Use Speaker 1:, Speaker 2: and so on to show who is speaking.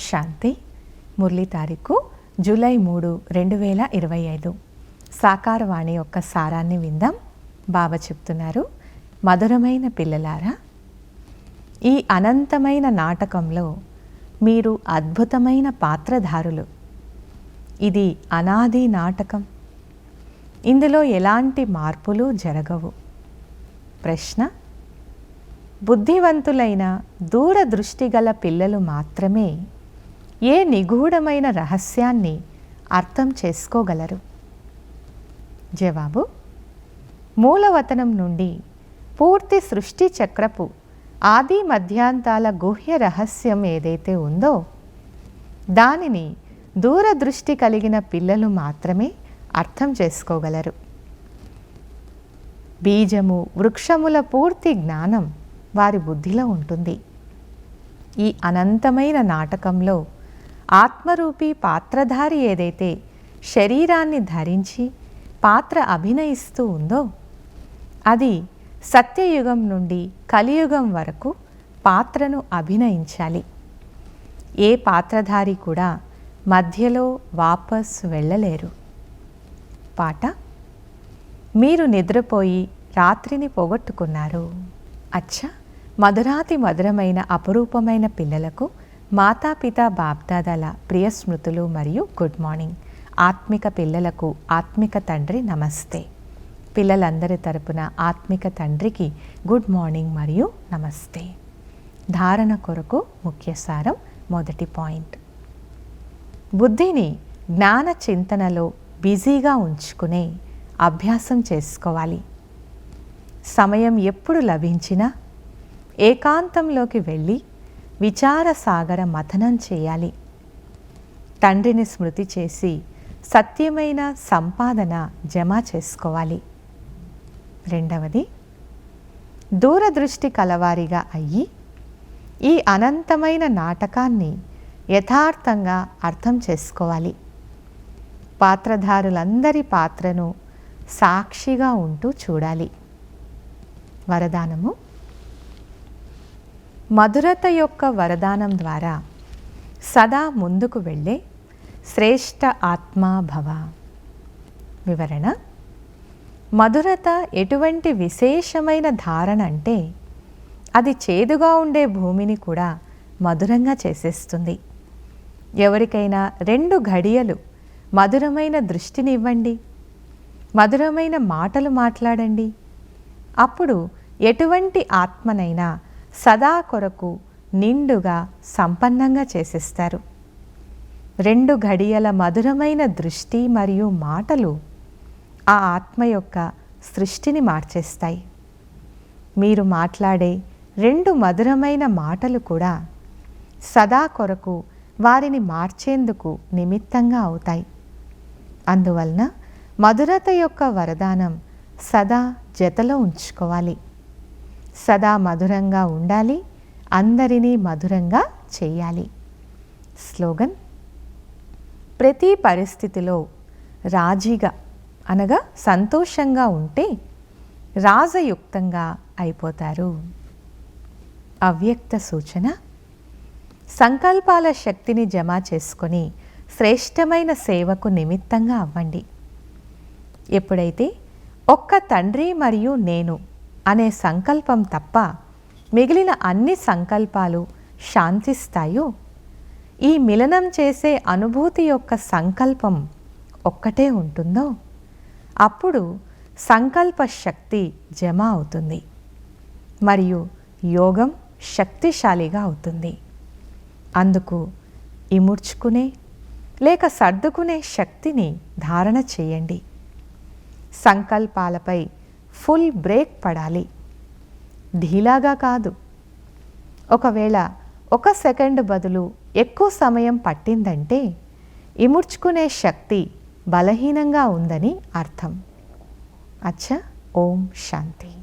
Speaker 1: శాంతి. మురళి తారీఖు జూలై మూడు రెండు వేల ఇరవై ఐదు. సాకారవాణి యొక్క సారాన్ని విందాం. బాబా చెప్తున్నారు మధురమైన పిల్లలారా ఈ అనంతమైన నాటకంలో మీరు అద్భుతమైన పాత్రధారులు. ఇది అనాది నాటకం. ఇందులో ఎలాంటి మార్పులు జరగవు? ప్రశ్న బుద్ధివంతులైన దూరదృష్టి గల పిల్లలు మాత్రమే ఏ నిగూఢమైన రహస్యాన్ని అర్థం చేసుకోగలరు? జవాబు మూలవతనం నుండి పూర్తి సృష్టి చక్రపు ఆది మధ్యాంతాల గుహ్య రహస్యం ఏదైతే ఉందో దానిని దూరదృష్టి కలిగిన పిల్లలు మాత్రమే అర్థం చేసుకోగలరు. బీజము వృక్షముల పూర్తి జ్ఞానం వారి బుద్ధిలో ఉంటుంది. ఈ అనంతమైన నాటకంలో ఆత్మరూపి పాత్రధారి ఏదైతే శరీరాన్ని ధరించి పాత్ర అభినయిస్తూ ఉందో అది సత్యయుగం నుండి కలియుగం వరకు పాత్రను అభినయించాలి. ఏ పాత్రధారి కూడా మధ్యలో వాపస్ వెళ్ళలేరు. పాట మీరు నిద్రపోయి రాత్రిని పోగొట్టుకున్నారు. అచ్చా మధురాతి మధురమైన అపురూపమైన పిల్లలకు మాతాపిత బాప్దాదల ప్రియ స్మృతులు మరియు గుడ్ మార్నింగ్. ఆత్మిక పిల్లలకు ఆత్మిక తండ్రి నమస్తే. పిల్లలందరి తరపున ఆత్మిక తండ్రికి గుడ్ మార్నింగ్ మరియు నమస్తే. ధారణ కొరకు ముఖ్య సారం మొదటి పాయింట్. బుద్ధిని జ్ఞాన చింతనలో బిజీగా ఉంచుకునే అభ్యాసం చేసుకోవాలి. సమయం ఎప్పుడు లభించినా ఏకాంతంలోకి వెళ్ళి విచారసాగర మథనం చేయాలి. తండ్రిని స్మృతి చేసి సత్యమైన సంపాదన జమ చేసుకోవాలి. రెండవది దూరదృష్టి కలవారిగా అయ్యి ఈ అనంతమైన నాటకాన్ని యథార్థంగా అర్థం చేసుకోవాలి. పాత్రధారులందరి పాత్రను సాక్షిగా ఉంటూ చూడాలి. వరదానము మధురత యొక్క వరదానం ద్వారా సదా ముందుకు వెళ్ళే శ్రేష్ఠ ఆత్మాభవ వివరణ మధురత ఎటువంటి విశేషమైన ధారణ అంటే అది చేదుగా ఉండే భూమిని కూడా మధురంగా చేసేస్తుంది. ఎవరికైనా రెండు ఘడియలు మధురమైన దృష్టిని ఇవ్వండి. మధురమైన మాటలు మాట్లాడండి. అప్పుడు ఎటువంటి ఆత్మనైనా సదా కొరకు నిండుగా సంపన్నంగా చేసేస్తారు. రెండు ఘడియల మధురమైన దృష్టి మరియు మాటలు ఆ ఆత్మ యొక్క సృష్టిని మార్చేస్తాయి. మీరు మాట్లాడే రెండు మధురమైన మాటలు కూడా సదా కొరకు వారిని మార్చేందుకు నిమిత్తంగా అవుతాయి. అందువలన మధురత యొక్క వరదానం సదా జతలో ఉంచుకోవాలి. సదా మధురంగా ఉండాలి అందరినీ మధురంగా చేయాలి. స్లోగన్ ప్రతి పరిస్థితిలో రాజీగా అనగా సంతోషంగా ఉంటే రాజయుక్తంగా అయిపోతారు. అవ్యక్త సూచన సంకల్పాల శక్తిని జమ చేసుకొని శ్రేష్టమైన సేవకు నిమిత్తంగా అవ్వండి. ఎప్పుడైతే ఒక్క తండ్రి మరియు నేను అనే సంకల్పం తప్ప మిగిలిన అన్ని సంకల్పాలు శాంతిస్తాయో? ఈ మిలనం చేసే అనుభూతి యొక్క సంకల్పం ఒక్కటే ఉంటుందో? అప్పుడు సంకల్ప శక్తి జమ అవుతుంది. మరియు యోగం శక్తిశాలిగా అవుతుంది. అందుకు ఇముడ్చుకునే లేక సర్దుకునే శక్తిని ధారణ చేయండి. సంకల్పాలపై ఫుల్ బ్రేక్ పడాలి. ఢీలాగా కాదు. ఒకవేళ ఒక సెకండ్ బదులు ఎక్కువ సమయం పట్టిందంటే ఇముడ్చుకునే శక్తి బలహీనంగా ఉందని అర్థం. అచ్చా ఓం శాంతి.